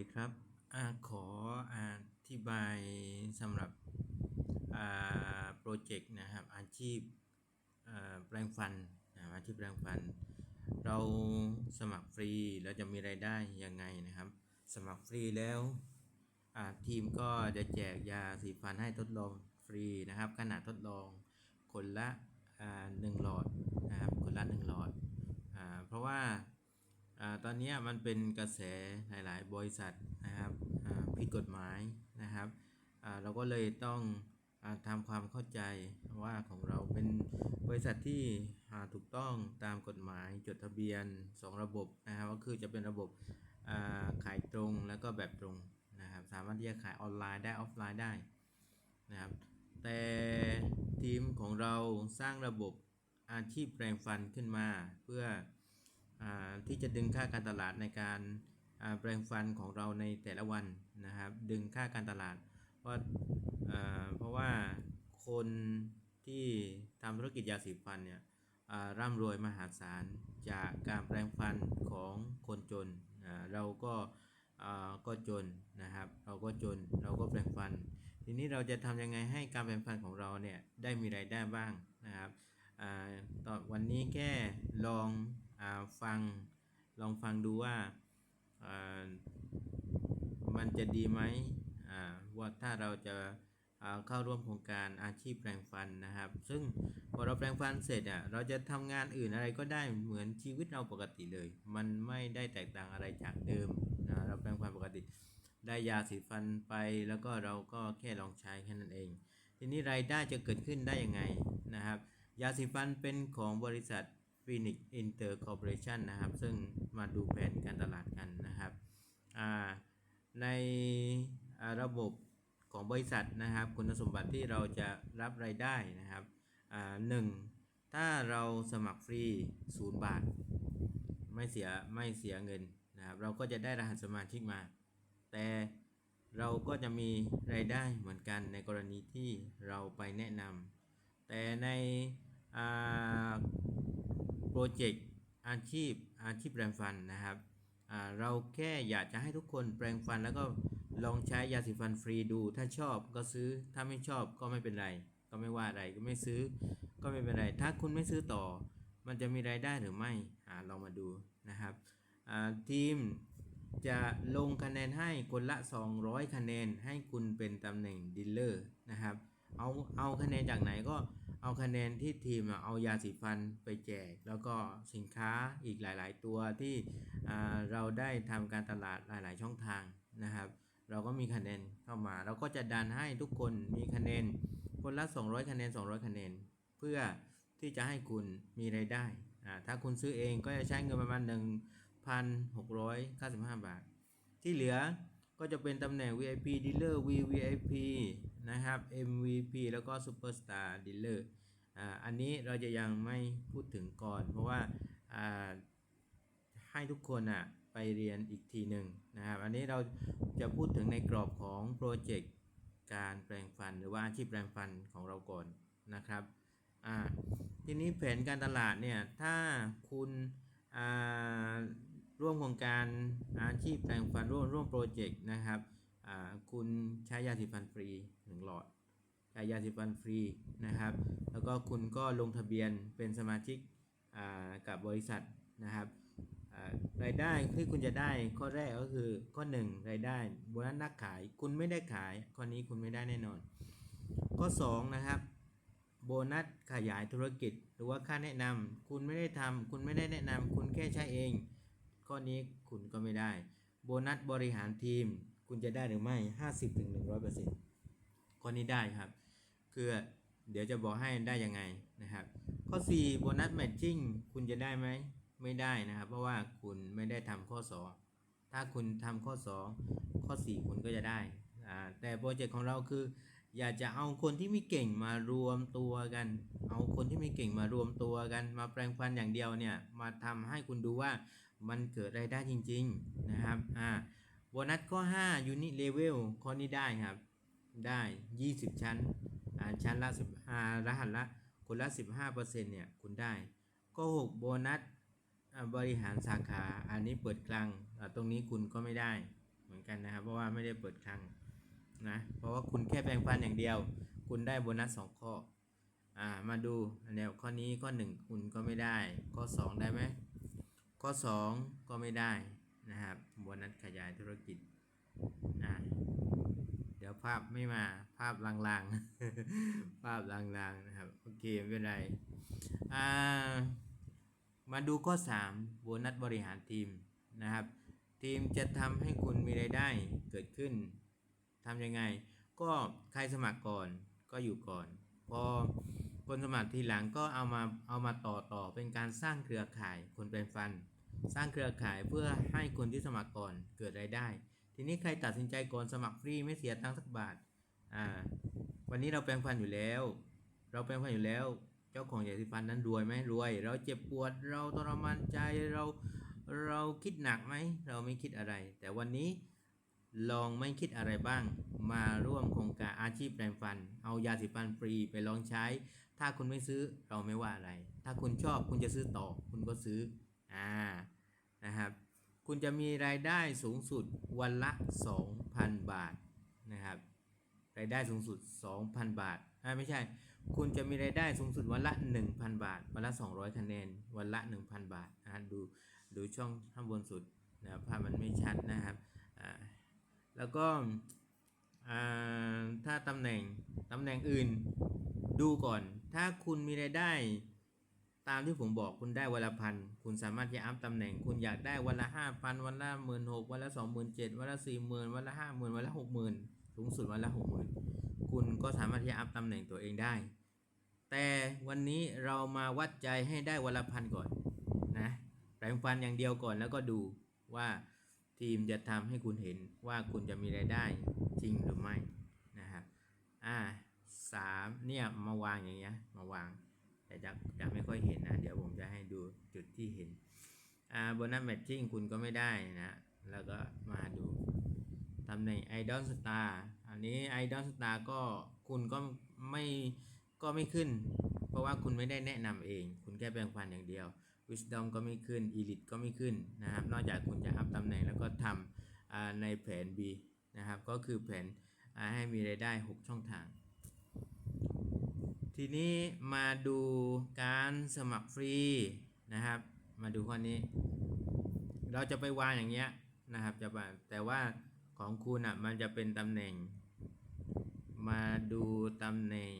ดีครับอขออธิบายสำหรับโปรเจกต์นะครับอาชีพแปลงฟันนะครับอาชีพแปลงฟัน เราสมัครฟรีแล้วจะมีรายได้ยังไงนะครับ สมัครฟรีแล้วทีมก็จะแจกยาสีฟันให้ทดลองฟรีนะครับขนาดทดลองคนละหนึ่งหลอดนะครับคนละหนึ่งหลอดอเพราะว่า ตอนนี้มันเป็นกระแสหลาย ๆ บริษัทนะครับผิดกฎหมายนะครับเราก็เลยต้องอทำความเข้าใจว่าของเราเป็นบริษัทที่ถูกต้องตามกฎหมายจดทะเบียน 2 ระบบนะครับก็คือจะเป็นระบบาขายตรงแล้วก็แบบตรงนะครับสามารถที่จะขายออนไลน์ได้ออฟไลน์ได้นะครับแต่ทีมของเราสร้างระบบอาชีพแปลงฟันขึ้นมาเพื่อ ที่จะดึงค่าการตลาดในการแปลงฟันของเราในแต่ละวันนะครับ ดึงค่าการตลาด เพราะอ่าเพราะว่าคนที่ทำธุรกิจยาสีฟันเนี่ยร่ำรวยมหาศาลจากการแปลงฟันของคนจน เราก็ก็จนนะครับ เราก็จนเราก็แปลงฟัน ทีนี้เราจะทำยังไงให้การแปลงฟันของเราเนี่ยได้มีรายได้บ้างนะครับอตอนวันนี้แค่ลอง ฟังลองฟังดูว่ามันจะดีไหมว่าถ้าเราจะอ่าเข้าร่วมโครงการอาชีพแปลงฟันนะครับ ซึ่งพอเราแปลงฟันเสร็จอะเราจะทำงานอื่นอะไรก็ได้เหมือนชีวิตเราปกติเลย มันไม่ได้แตกต่างอะไรจากเดิมนะเราแปลงฟันปกติ ได้ยาสีฟันไปแล้วก็เราก็แค่ลองใช้แค่นั้นเอง ทีนี้รายได้จะเกิดขึ้นได้ยังไงนะครับ ยาสีฟันเป็นของบริษัท Phoenix Inter Corporation นนะครับ ซึ่งมาดูแผนการตลาดกันนะครับในระบบของบริษัทนะครับ คุณสมบัติที่เราจะรับรายได้นะครับหนึ่งถ้าเราสมัครฟรี0บาท ไม่เสียไม่เสียเงินนะครับ เราก็จะได้รหัสสมาชิกมา แต่เราก็จะมีรายได้เหมือนกันในกรณีที่เราไปแนะนำแต่ใน รเจกต์อาชีพอาชีพแปลงฟันนะครับเราแค่อยากจะให้ทุกคนแปลงฟันแล้วก็ลองใช้ยาสีฟันฟรีดู ถ้าชอบก็ซื้อถ้าไม่ชอบก็ไม่เป็นไร ก็ไม่ว่าอะไรก็ไม่ซื้อก็ไม่เป็นไร ถ้าคุณไม่ซื้อต่อ มันจะมีรายได้หรือไม่อ่าลองมาดูนะครับทีมจะลงคะแนนให้คนละ 200 คะแนนให้คุณเป็นตำแหน่งดีลเลอร์นะครับ เอาเอาคะแนนจากไหนก็เอาคะแนนที่ทีมเอายาสีฟันไปแจก แล้วก็สินค้าอีกหลาย ๆ ตัวที่เราได้ทำการตลาดหลาย ๆ ช่องทางนะครับ เราก็มีคะแนนเข้ามา เราก็จะดันให้ทุกคนมีคะแนนคนละ 200 คะแนน 200 คะแนน เพื่อที่จะให้คุณมีรายได้ ถ้าคุณซื้อเองก็จะใช้เงินประมาณ 1,695 บาท ที่เหลือก็จะเป็นตำแหน่ง VIP Dealer VVIP นะครับ MVP แล้วก็ Superstar Dealer อ่าอันนี้เราจะยังไม่พูดถึงก่อน เพราะว่าอ่าให้ทุกคนอะไปเรียนอีกทีหนึ่งนะครับ อันนี้เราจะพูดถึงในกรอบของโปรเจกต์การแปลงฟันหรือว่าอาชีพแปลงฟันของเราก่อนนะครับอ่าทีนี้แผนการตลาดเนี่ยถ้าคุณอ่าร่วมโครงการอาชีพแปลงฟันร่วมร่วมโปรเจกต์นะครับ คุณใช้ยาสีฟันฟรีหนึ่งหลอดใช้ยาสีฟันฟรีนะครับ แล้วก็คุณก็ลงทะเบียนเป็นสมาชิกกับบริษัทนะครับรายได้ที่คุณจะได้ข้อแรกก็คือข้อ 1 รายได้โบนัสนักขายคุณไม่ได้ขายข้อนี้คุณไม่ได้แน่นอน ข้อ 2 นะครับ โบนัสขยายธุรกิจ หรือว่าค่าแนะนำคุณไม่ได้ทำคุณไม่ได้แนะนำคุณแค่ใช้เอง ข้อนี้คุณก็ไม่ได้ โบนัสบริหารทีม คุณจะได้หรือไม่ 50ถึง100%ข้อนี้ได้ครับ คือเดี๋ยวจะบอกให้ได้ยังไงนะครับ ข้อ4โบนัสแมทชิ่งคุณจะได้ไหมไม่ได้นะครับ เพราะว่าคุณไม่ได้ทำข้อ 2 ถ้าคุณทำข้อ 2 ข้อ 4 คุณก็จะได้อ่าแต่โปรเจกต์ของเราคือ อยากจะเอาคนที่ไม่เก่งมารวมตัวกัน เอาคนที่ไม่เก่งมารวมตัวกัน มาแปลงฟันอย่างเดียวเนี่ย มาทำให้คุณดูว่ามันเกิดรายได้จริง ๆนะครับ อ่า โบนัสข้อ5 unit level ข้อนี้ได้ครับ ได้ 20 ชั้นอ่าชั้นละ10อ่ารหัสละคนละ 15%เนี่ยคุณได้ข้อ6โบนัสบริหารสาขาอันนี้เปิดกลางตรงนี้คุณก็ไม่ได้เหมือนกันนะครับ เพราะว่าไม่ได้เปิดคลังนะเพราะว่าคุณแค่แปลงฟันอย่างเดียว คุณได้โบนัสสองข้ออ่ามาดูอันวข้อนี้ข้อหนึ่งคุณก็ไม่ได้ ข้อสองได้ไหมข้อสองก็ไม่ได้ นะครับโบนัสขยายธุรกิจอ่าเดี๋ยวภาพไม่มาภาพลางๆ ภาพลางๆนะครับ โอเคไม่เป็นไรอ่ามาดูข้อ 3 โบนัสบริหารทีมนะครับ ทีมจะทำให้คุณมีรายได้เกิดขึ้นทำยังไง ก็ใครสมัครก่อนก็อยู่ก่อน พอคนสมัครทีหลังก็เอามาเอามาต่อต่อเป็นการสร้างเครือข่ายคนเป็นฟัน สร้างเครือข่ายเพื่อให้คนที่สมัครก่อนเกิดรายได้ ทีนี้ใครตัดสินใจก่อนสมัครฟรีไม่เสียตังค์สักบาทอ่าวันนี้เราแปลงฟันอยู่แล้ว เราแปลงฟันอยู่แล้ว เจ้าของยาสีฟันนั้นรวยไหมรวย เราเจ็บปวดเราทรมานใจเราเราคิดหนักไหมเราไม่คิดอะไร แต่วันนี้ลองไม่คิดอะไรบ้าง มาร่วมโครงการอาชีพแปลงฟัน เอายาสีฟันฟรีไปลองใช้ ถ้าคุณไม่ซื้อเราไม่ว่าอะไร ถ้าคุณชอบคุณจะซื้อต่อคุณก็ซื้อ อ่านะครับ คุณจะมีรายได้สูงสุดวันละ 2,000 บาทนะครับ รายได้สูงสุด 2,000 บาทอ่าไม่ใช่ คุณจะมีรายได้สูงสุดวันละ 1,000 บาท วันละ 200 คะแนน วันละ 1,000 บาทนะฮะดูดูช่องข้างบนสุดนะครับภาพมันไม่ชัดนะครับอ่าแล้วก็อ่าถ้าตำแหน่งตำแหน่งอื่นดูก่อน ถ้าคุณมีรายได้ ตามที่ผมบอกคุณได้วันละพันคุณสามารถจะอัพตำแหน่ง คุณอยากได้วันละห้าพันวันละหมื่นหกวันละสองหมื่นเจ็ดวันละสี่หมื่นวันละห้าหมื่นวันละหกหมื่นสูงสุดวันละหกหมื่นคุณก็สามารถที่จะอัพตำแหน่งตัวเองได้ แต่วันนี้เรามาวัดใจให้ได้วันละพันก่อนนะแปลงฟันอย่างเดียวก่อนแล้วก็ดูว่าทีมจะทำให้คุณเห็นว่าคุณจะมีรายได้จริงหรือไม่นะครับอ่าสามเนี่ยมาวางอย่างเงี้ยมาวาง แต่จะจะไม่ค่อยเห็นนะ เดี๋ยวผมจะให้ดูจุดที่เห็นอ่าโบนัสแมทชิ่งคุณก็ไม่ได้นะ แล้วก็มาดูตำแหน่งไอดอลสตาร์อันนี้ไอดอลสตาร์ก็คุณก็ไม่ก็ไม่ขึ้น เพราะว่าคุณไม่ได้แนะนำเอง คุณแค่แบ่งฟันอย่างเดียว Wisdom ก็ไม่ขึ้น Elite ก็ไม่ขึ้นนะครับ นอกจากคุณจะอัพตำแหน่งแล้วก็ทำในแผน B นะครับ ก็คือแผนให้มีรายได้ 6 ช่องทาง ทีนี้มาดูการสมัครฟรีนะครับ มาดูข้อนี้ เราจะไปวางอย่างเงี้ยนะครับจะแต่ว่าของคุณอะมันจะเป็นตำแหน่ง มาดูตำแหน่ง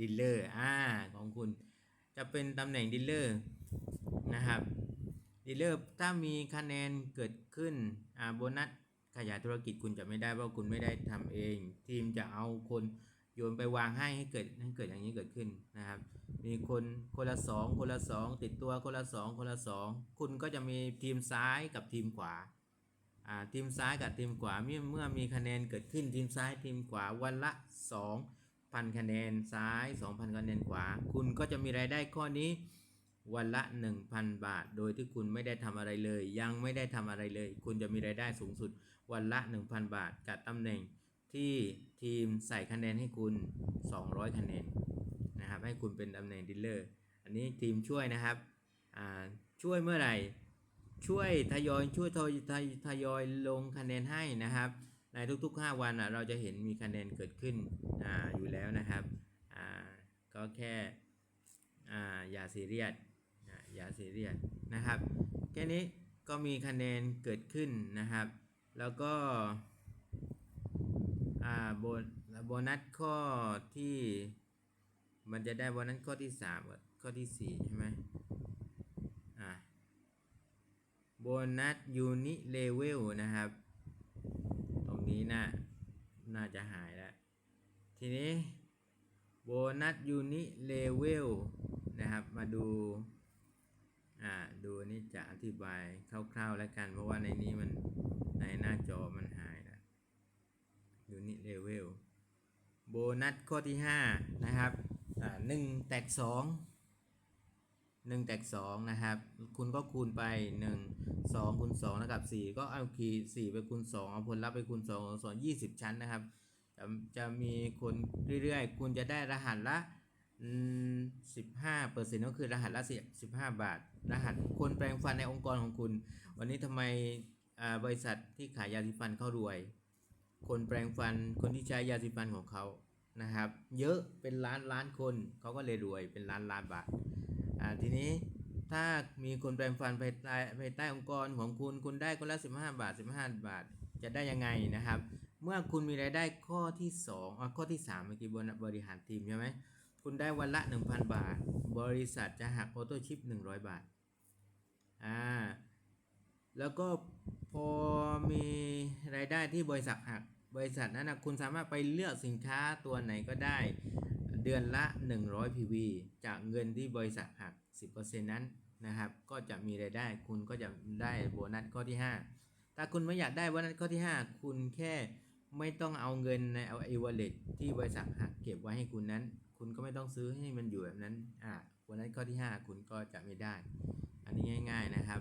ดีลเลอร์อ่าของคุณจะเป็นตำแหน่งดีลเลอร์นะครับดีลเลอร์ถ้ามีคะแนนเกิดขึ้นอ่าโบนัสขยายธุรกิจคุณจะไม่ได้เพราะคุณไม่ได้ทำเอง ทีมจะเอาคน โยนไปวางให้ให้เกิดให้เกิดอย่างนี้เกิดขึ้นนะครับ มีคนคนละสองคนละสองติดตัวคนละสองคนละสองคุณก็จะมีทีมซ้ายกับทีมขวาอ่าทีมซ้ายกับทีมขวาเมื่อเมื่อมีคะแนนเกิดขึ้นทีมซ้ายทีมขวาวันละ 2,000 คะแนนซ้าย 2,000 คะแนนขวา คุณก็จะมีรายได้ข้อนี้วันละ 1,000 บาท โดยที่คุณไม่ได้ทำอะไรเลย ยังไม่ได้ทำอะไรเลย คุณจะมีรายได้สูงสุดวันละ 1,000 บาทกับตำแหน่งที่ ทีมใส่คะแนนให้คุณ 200 คะแนนนะครับ ให้คุณเป็นตำแหน่งดีลเลอร์ อันนี้ทีมช่วยนะครับอ่าช่วยเมื่อไหร่ ช่วยทยอยช่วยทยทยทยอยลงคะแนนให้นะครับ ในทุกๆ 5 วันเราจะเห็นมีคะแนนเกิดขึ้นอ่าอยู่แล้วนะครับอ่าก็แค่อ่าอย่าซีเรียสอ่าอย่าซีเรียสนะครับ แค่นี้ก็มีคะแนนเกิดขึ้นนะครับ แล้วก็ อ่าโบนโบนัสข้อที่ มันจะได้โบนัสข้อที่สามข้อที่สี่ใช่ไหมอ่าโบนัสยูนิเลเวลนะครับ ตรงนี้น่าน่าจะหายแล้ว ทีนี้โบนัสยูนิเลเวลนะครับ มาดู อ่า ดูนนี้จะอธิบายคร่าวๆแล้วกัน เพราะว่าในนี้มันในหน้าจอมันหา ยูนิเลเวลโบนัสข้อที่ 5 นะครับหนึ่งแตกสองหนึ่งแตกสองนะครับ คุณก็คูณไปหนึ่งสองคูณสองเท่ากับสี่ก็เอาคีย์สี่ไปคูณสองเอาผลลัพธ์ไปคูณสองสองยี่สิบชั้นนะครับ จะจะมีคนเรื่อยๆ คุณจะได้รหัสละสิบห้าเปอร์เซ็นต์ก็คือรหัสละสิบห้าบาท รหัสคนแปลงฟันในองค์กรของคุณ วันนี้ทำไมบริษัทที่ขายยาสีฟันเข้ารวย คนแปลงฟันคนที่ใช้ยาสีฟันของเขานะครับ เยอะเป็นล้านล้านคนเขาก็เลยรวยเป็นล้านล้านบาทอ่าทีนี้ถ้ามีคนแปลงฟันไปใต้ไปใต้องค์กรของคุณ คุณได้คนละ 15 บาท 15 บาท จะได้ยังไงนะครับ เมื่อคุณมีรายได้ข้อที่2อะข้อที่3เมื่อกี้บนบริหารทีมใช่ไหมคุณได้วันละ 1,000 บาท บริษัทจะหักออโต้ชิป 100 บาทอ่าแล้วก็ พอมีรายได้ที่บริษัทหัก บริษัทนั้นนะคุณสามารถไปเลือกสินค้าตัวไหนก็ได้ เดือนละ 100 PV จากเงินที่บริษัทหัก 10%นั้นนะครับ ก็จะมีรายได้ คุณก็จะได้โบนัสข้อที่ 5 ถ้าคุณไม่อยากได้โบนัสข้อที่ 5 คุณแค่ไม่ต้องเอาเงินในเอาไอวอลเลตที่บริษัทหักเก็บไว้ให้คุณนั้น คุณก็ไม่ต้องซื้อให้มันอยู่แบบนั้น อ่าโบนัสข้อที่ 5 คุณก็จะไม่ได้ อันนี้ง่าย ๆนะครับ